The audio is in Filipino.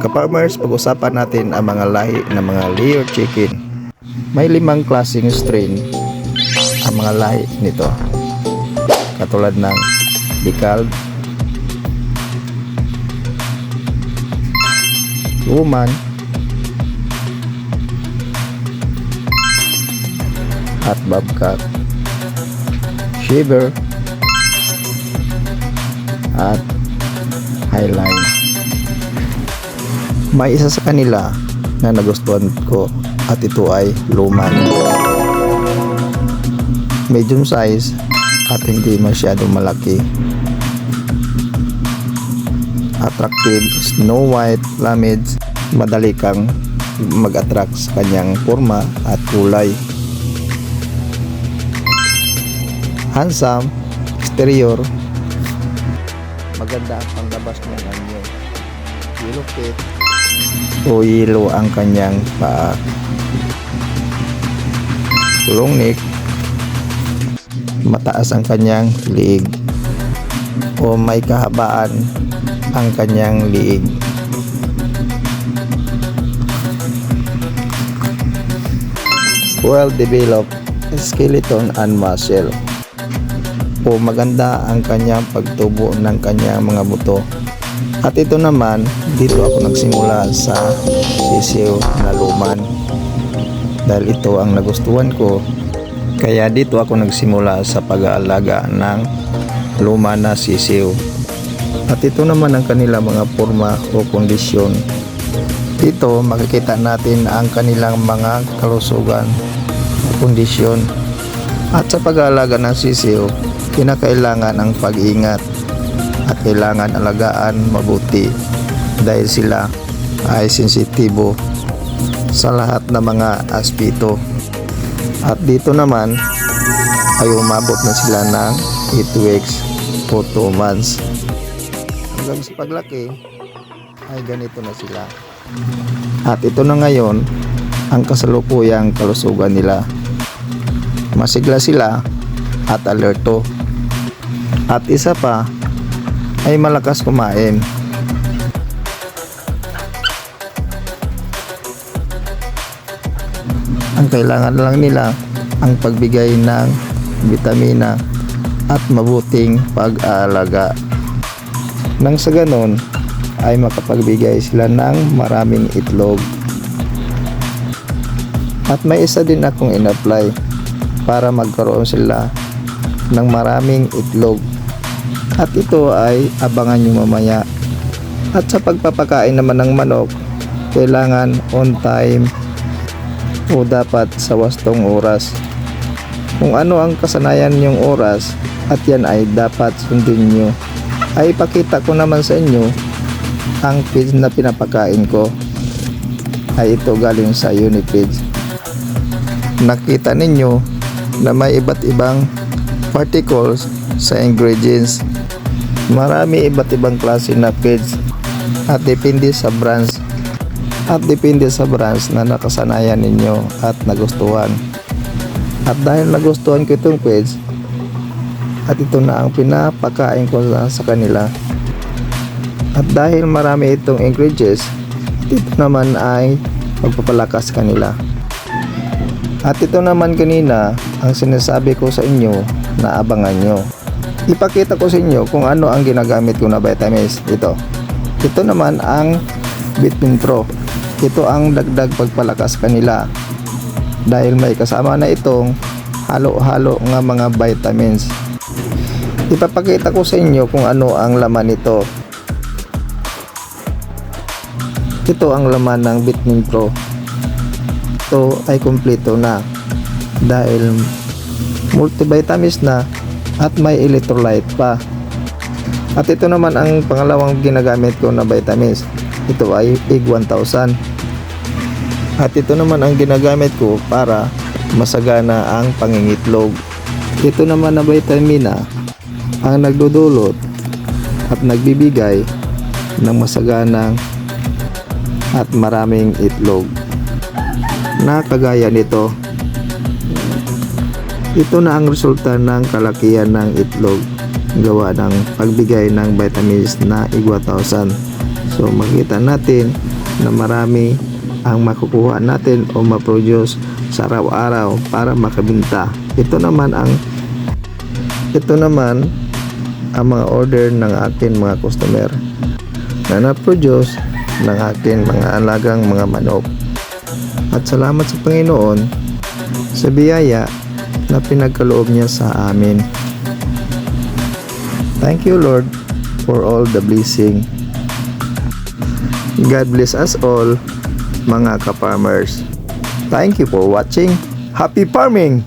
Kaparmers, pag-usapan natin ang mga lahi ng mga layer chicken. May limang klaseng strain ang mga lahi nito. Katulad ng Bicald, Woman, at Bobcat, Shiver, at Highline. May isa sa kanila na nagustuhan ko at ito ay luman. Medium size at hindi masyadong malaki. Attractive, snow white, plumage, madali kang mag-attract sa kanyang forma at kulay. Handsome, exterior, maganda ang panglabas ng anyo. Yellow kit, o yellow ang kanyang paa. Long neck, mataas ang kanyang liig o may kahabaan ang kanyang liig. Well developed skeleton and muscle o maganda ang kanyang pagtubo ng kanyang mga buto. At ito naman, dito ako nagsimula sa sisiw na luman. Dahil ito ang nagustuhan ko, kaya dito ako nagsimula sa pag-aalaga ng luma na sisiw. At ito naman ang kanilang mga forma o kondisyon. Dito makikita natin ang kanilang mga kalusugan o kondisyon. At sa pag-aalaga ng sisiw, kinakailangan ang pag-ingat at kailangan alagaan mabuti dahil sila ay sensitibo sa lahat ng mga aspeto. At dito naman ay umabot na sila ng 8 weeks o 2 months. Hanggang sa paglaki ay ganito na sila. At ito na ngayon ang kasalukuyang kalusugan nila. Masigla sila at alerto. At isa pa ay malakas kumain. Ang kailangan lang nila ang pagbigay ng vitamina at mabuting pag-aalaga. Nang sa ganon ay makapagbigay sila ng maraming itlog. At may isa din akong in-apply para magkaroon sila ng maraming itlog. At ito ay abangan nyo mamaya. At sa pagpapakain naman ng manok, kailangan on time o dapat sa wastong oras. Kung ano ang kasanayan yung oras at yan ay dapat sundin nyo. Ay ipakita ko naman sa inyo ang feeds na pinapakain ko ay ito galing sa Unifeeds. Nakita ninyo na may iba't ibang particles sa ingredients. Marami iba't ibang klase na feeds at depende sa brands at depende sa brands na nakasanayan ninyo at nagustuhan. At dahil nagustuhan ko itong feeds at ito na ang pinapakain ko sa, sa kanila. At dahil marami itong ingredients, ito naman ay magpapalakas kanila. At ito naman kanina ang sinasabi ko sa inyo na abangan nyo. Ipakita ko sa inyo kung ano ang ginagamit ko na vitamins. Ito. Ito naman ang Vitamin Pro. Ito ang dagdag pagpalakas kanila. Dahil may kasama na itong halo-halo nga mga vitamins. Ipapakita ko sa inyo kung ano ang laman nito. Ito ang laman ng Vitamin Pro ito ay kumpleto na dahil multivitamins na at may electrolyte pa. At ito naman ang pangalawang ginagamit ko na vitamins. Ito ay Egg 1000. At ito naman ang ginagamit ko para masagana ang pangingitlog. Ito naman na vitamina ang nagdudulot at nagbibigay ng masaganang at maraming itlog na kagaya nito. Ito na ang resulta ng kalakihan ng itlog gawa ng pagbigay ng vitamins na igwa 1000. So makita natin na marami ang makukuha natin o ma-produce sa araw-araw para makabinta. Ito naman ang ito naman ang mga order ng akin mga customer na na-produce ng akin mga alagang mga manok. At salamat sa Panginoon sa biyaya na pinagkaloob niya sa amin. Thank you Lord for all the blessing. God bless us all mga ka-farmers. Thank you for watching. Happy farming!